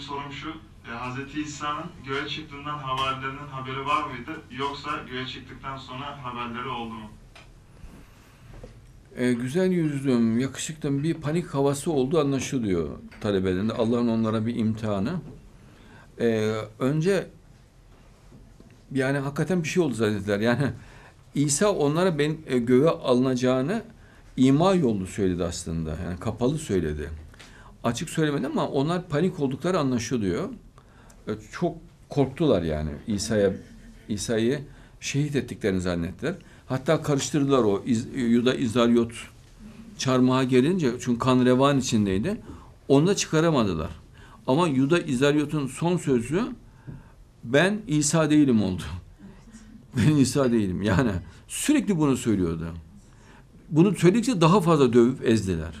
benim sorum şu. E, Hz. İsa'nın göğe çıktığından havarilerinin haberi var mıydı? Yoksa göğe çıktıktan sonra haberleri oldu mu? E, güzel yüzlüm, yakışıklım bir panik havası olduğu anlaşılıyor talebelerin. Allah'ın onlara bir imtihanı. E, önce yani hakikaten bir şey oldu zannettiler. Yani İsa onlara ben e, göğe alınacağını ima yolu söyledi aslında. Yani kapalı söyledi. Açık söylemedi ama onlar panik oldukları anlaşılıyor. E, çok korktular yani İsa'ya İsa'yı şehit ettiklerini zannettiler. Hatta karıştırdılar o İz, Yuda İzaryot çarmıha gelince çünkü kan revan içindeydi. Onu da çıkaramadılar. Ama Yuda İzaryot'un son sözü ben İsa değilim oldu. Ben İsa değilim. Yani sürekli bunu söylüyordu. Bunu söyledikçe daha fazla dövüp ezdiler.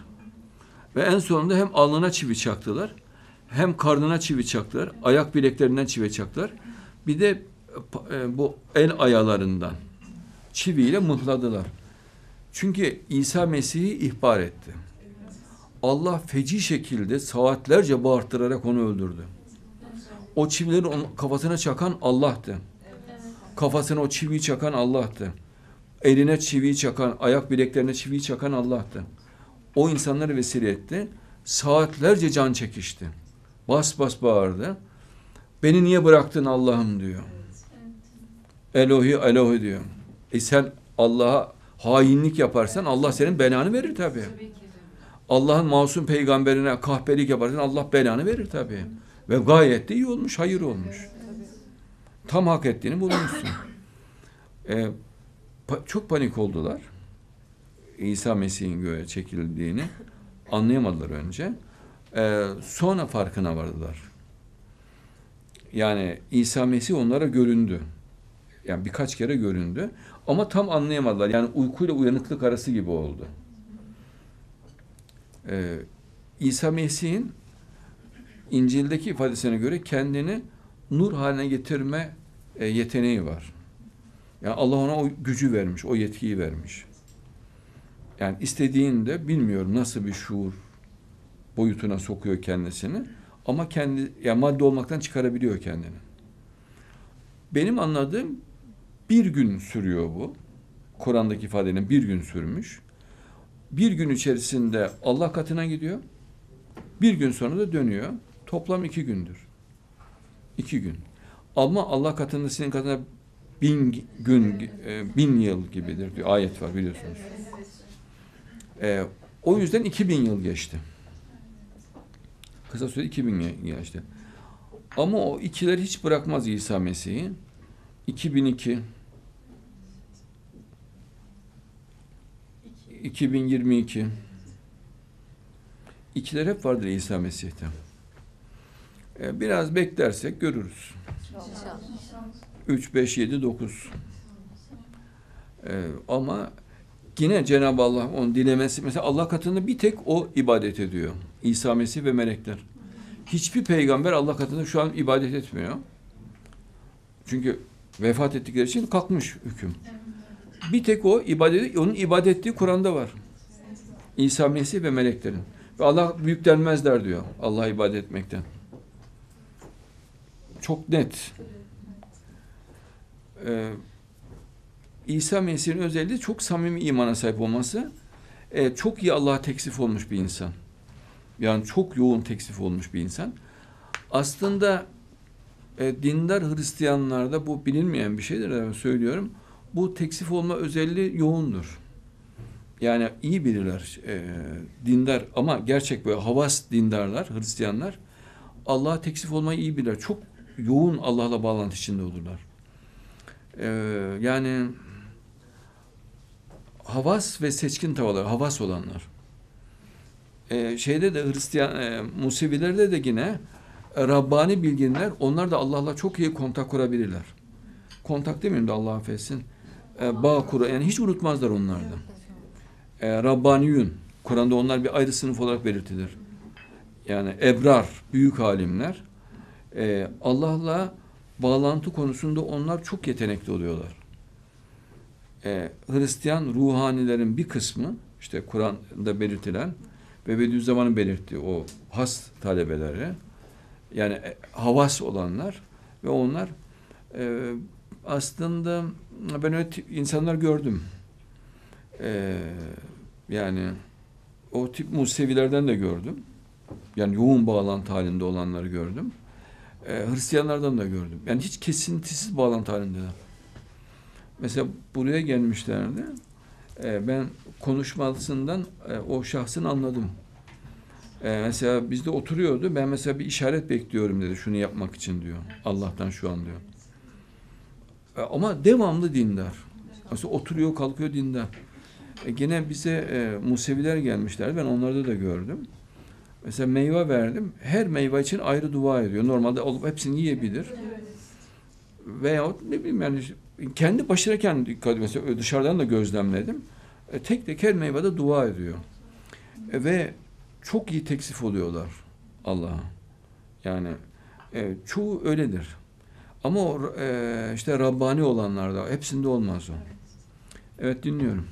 Ve en sonunda hem alnına çivi çaktılar, hem karnına çivi çaktılar, ayak bileklerinden çivi çaktılar. Bir de e, bu el ayalarından çiviyle mıhladılar. Çünkü İsa Mesih'i ihbar etti. Allah feci şekilde saatlerce bağırttırarak onu öldürdü. O çivileri onun kafasına çakan Allah'tı. Kafasına o çiviyi çakan Allah'tı. Eline çiviyi çakan, ayak bileklerine çiviyi çakan Allah'tı. O insanları vesile etti. Saatlerce can çekişti. Bas bas bağırdı. Beni niye bıraktın Allah'ım diyor. Elohi Elohi diyor. E sen Allah'a hainlik yaparsan Allah senin belanı verir tabii. Allah'ın masum peygamberine kahpelik yaparsan Allah belanı verir tabii. Ve gayet de iyi olmuş, hayır olmuş. Tam hak ettiğini bulmuşsun. Ee, pa- çok panik oldular. İsa Mesih'in göğe çekildiğini anlayamadılar önce. Ee, sonra farkına vardılar. Yani İsa Mesih onlara göründü. Yani birkaç kere göründü. Ama tam anlayamadılar. Yani uykuyla uyanıklık arası gibi oldu. Ee, İsa Mesih'in İncil'deki ifadesine göre kendini nur haline getirme e, yeteneği var. Yani Allah ona o gücü vermiş, o yetkiyi vermiş. Yani istediğinde bilmiyorum nasıl bir şuur boyutuna sokuyor kendisini ama kendi yani madde olmaktan çıkarabiliyor kendini. Benim anladığım bir gün sürüyor bu. Kur'an'daki ifadenin bir gün sürmüş. Bir gün içerisinde Allah katına gidiyor. Bir gün sonra da dönüyor. Toplam iki gündür. İki gün. Ama Allah katında senin katında bin gün, e, bin yıl gibidir diyor. Ayet var biliyorsunuz. E, o yüzden iki bin yıl geçti. Kısa iki bin yıl geçti. Ama o ikiler hiç bırakmaz İsa Mesih'i. 2002 2022 İkiler hep vardır İsa Mesih'te. Ee, Biraz beklersek görürüz. 3, 5, 7, 9. Ee, ama yine Cenab-ı Allah onun dilemesi, mesela Allah katında bir tek o ibadet ediyor. İsa Mesih ve melekler. Hiçbir peygamber Allah katında şu an ibadet etmiyor. Çünkü vefat ettikleri için kalkmış hüküm. Bir tek o ibadet, onun ibadet ettiği Kur'an'da var. İsa Mesih ve meleklerin. Ve Allah büyüklenmezler diyor Allah'a ibadet etmekten. Çok net. Ee, İsa Mesih'in özelliği çok samimi imana sahip olması. Ee, çok iyi Allah'a teksif olmuş bir insan. Yani çok yoğun teksif olmuş bir insan. Aslında e, dindar Hristiyanlarda bu bilinmeyen bir şeydir ben söylüyorum. Bu teksif olma özelliği yoğundur. Yani iyi biriler, e, dindar ama gerçek böyle havas dindarlar, Hristiyanlar Allah'a teksif olmayı iyi bilirler. Çok yoğun Allah'la bağlantı içinde olurlar. E, yani havas ve seçkin tavalar, havas olanlar. E, şeyde de Hristiyan, e, Musevilerde de yine e, Rabbani bilginler, onlar da Allah'la çok iyi kontak kurabilirler. Kontak demeyeyim de Allah affetsin. E, bağ kura, yani hiç unutmazlar onlar da. E, Rabbaniyun, Kur'an'da onlar bir ayrı sınıf olarak belirtilir. Yani ebrar, büyük halimler. E, Allah'la bağlantı konusunda onlar çok yetenekli oluyorlar. E, Hristiyan ruhanilerin bir kısmı, işte Kur'an'da belirtilen ve Bediüzzaman'ın belirttiği o has talebeleri, Yani e, havas olanlar ve onlar e, aslında ben öyle insanlar gördüm. E, yani o tip Musevilerden de gördüm. Yani yoğun bağlantı halinde olanları gördüm. E, Hristiyanlardan da gördüm. Yani hiç kesintisiz bağlantı halindeler. Mesela buraya gelmişlerdi. E, ben konuşmasından e, o şahsın anladım. E, mesela bizde oturuyordu. Ben mesela bir işaret bekliyorum dedi. Şunu yapmak için diyor. Allah'tan şu an diyor. E, ama devamlı dindar. Mesela oturuyor kalkıyor dindar. E, gene bize e, Museviler gelmişler. Ben onlarda da gördüm. Mesela meyve verdim. Her meyve için ayrı dua ediyor. Normalde olup hepsini yiyebilir. Veyahut ne bileyim yani kendi başınayken dikkat mesela dışarıdan da gözlemledim. E, tek tek her meyvede dua ediyor. E, ve çok iyi teksif oluyorlar Allah'a. Yani e, çoğu öyledir. Ama o, e, işte Rabbani olanlarda hepsinde olmaz o. Evet dinliyorum.